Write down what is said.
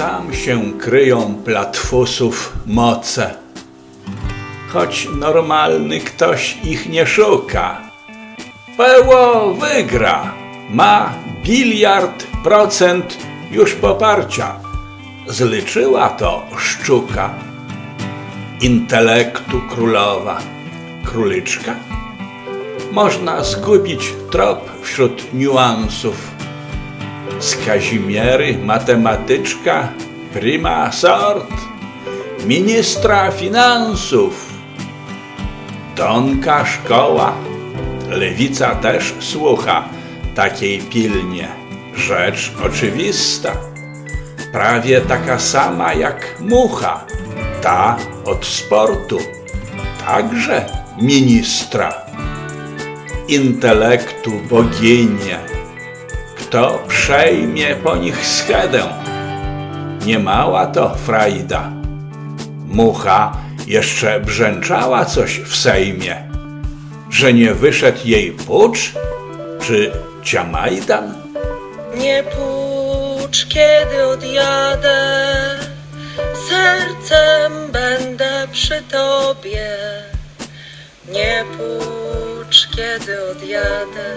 tam się kryją platfusów moce. Choć normalny ktoś ich nie szuka. Peło wygra, ma biliard procent już poparcia. Zliczyła to szczuka. Intelektu królowa, króliczka. Można zgubić trop wśród niuansów. Z Kazimiery matematyczka prima sort, ministra finansów. Donka szkoła, lewica też słucha takiej pilnie. Rzecz oczywista, prawie taka sama jak mucha, ta od sportu, także ministra. Intelektu boginie, kto przejmie po nich schedę? Niemała to frajda. Mucha jeszcze brzęczała coś w sejmie, że nie wyszedł jej pucz czy ciamajdan? Nie pucz, kiedy odjadę, sercem będę przy tobie. Nie pucz, kiedy odjadę,